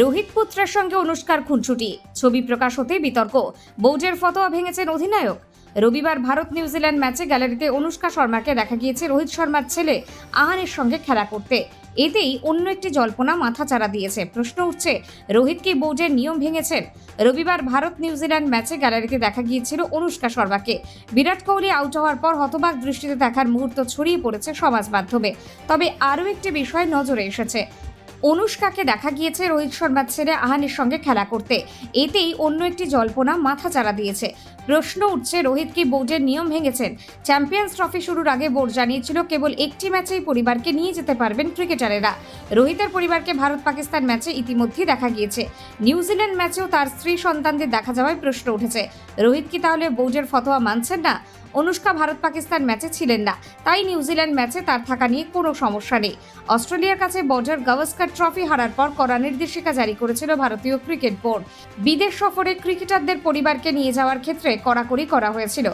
রোহিত পুত্রের সঙ্গে অনুষ্কার খুনছুটি ছবি প্রকাশ হতে বিতর্ক। বৌজের ফতোয়া ভেঙেছেন অধিনায়ক। রবিবার ভারত নিউজিল্যান্ড ম্যাচে গ্যালারিতে অনুষ্কা শর্মাকে দেখা গিয়েছে রোহিত শর্মার ছেলে আহানের সঙ্গে খেলা করতে। এতেই অন্য একটি জল্পনা মাথাচাড়া দিয়েছে। প্রশ্ন উঠছে, রোহিত কি বৌজের নিয়ম ভেঙেছেন? রবিবার ভারত নিউজিল্যান্ড ম্যাচে গ্যালারিতে দেখা গিয়েছিল অনুষ্কা শর্মাকে। বিরাট কোহলি আউট হওয়ার পর হতবাক দৃষ্টিতে দেখার মুহূর্ত ছড়িয়ে পড়েছে সমাজ মাধ্যমে। তবে আরও একটি বিষয় নজরে এসেছে। অনুষ্কাকে দেখা গিয়েছে রোহিত শর্মার ছেলে আহানের সঙ্গে খেলা করতে। এতেই অন্য একটি জল্পনা মাথাচাড়া দিয়েছে। প্রশ্ন উঠছে, রোহিত কি বোর্ডের নিয়ম ভেঙেছেন? চ্যাম্পিয়ন্স ট্রফি শুরুর আগে বোর্ড জানিয়েছিল কেবল একটি ম্যাচেই পরিবারকে নিয়ে যেতে পারবেন ক্রিকেটারেরা। রোহিতের পরিবারকে ভারত পাকিস্তান ম্যাচে ইতিমধ্যেই দেখা গিয়েছে। নিউজিল্যান্ড ম্যাচেও তার স্ত্রী সন্তানদের দেখা যাওয়ায় প্রশ্ন উঠেছে। রোহিত কি তাহলে বোর্ডের ফতোয়া মানছেন না? অনুষ্কা ভারত পাকিস্তান ম্যাচে ছিলেন না। তাই নিউজিল্যান্ড ম্যাচে তার থাকা নিয়ে কোনো সমস্যা নেই। অস্ট্রেলিয়ার কাছে বর্ডার গাভাস্কার ট্রফি হারার পর কড়া নির্দেশিকা জারি করেছিল ভারতীয় ক্রিকেট বোর্ড। বিদেশ সফরে ক্রিকেটারদের পরিবারকে নিয়ে যাওয়ার ক্ষেত্রে কড়াকড়ি করা হয়েছিল।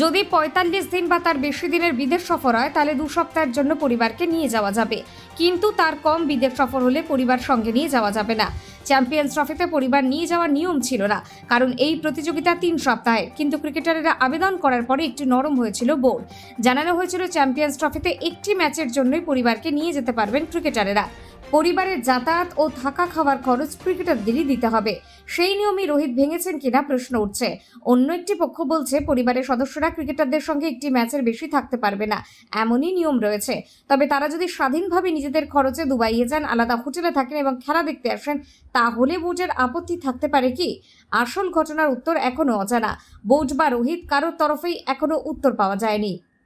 যদি পঁয়তাল্লিশ দিন বা তার বেশি দিনের বিদেশ সফর হয়, তাহলে দু সপ্তাহের জন্য পরিবারকে নিয়ে যাওয়া যাবে। কিন্তু তার কম বিদেশ সফর হলে পরিবার সঙ্গে নিয়ে যাওয়া যাবে না। চ্যাম্পিয়ন্স ট্রফিতে পরিবার নিয়ে যাওয়ার নিয়ম ছিল না। কারণ এই প্রতিযোগিতা তিন সপ্তাহের কিন্তু ক্রিকেটারেরা আবেদন করার পরে একটু নরম হয়েছিল বোর্ড। জানানো হয়েছিল চ্যাম্পিয়ন্স ট্রফিতে একটি ম্যাচের জন্যই পরিবারকে নিয়ে যেতে পারবেন ক্রিকেটারেরা। পরিবারের যাতায়াত ও থাকা খাওয়ার খরচ ক্রিকেটারদেরই দিতে হবে। সেই নিয়মই রোহিত ভেঙেছেন কিনা প্রশ্ন উঠছে। অন্য একটি পক্ষ বলছে, পরিবারের সদস্যরা ক্রিকেটারদের সঙ্গে একটি ম্যাচের বেশি থাকতে পারবে না। এমনই নিয়ম রয়েছে। তবে তারা যদি স্বাধীনভাবে নিজেদের খরচে দুবাইয়ে যান, আলাদা হোটেলে থাকেন এবং খেলা দেখতে আসেন, তাহলে বোর্ডের আপত্তি থাকতে পারে কি? আসল ঘটনার উত্তর এখনও অজানা। বোর্ড বা রোহিত কারোর তরফেই এখনও উত্তর পাওয়া যায়নি।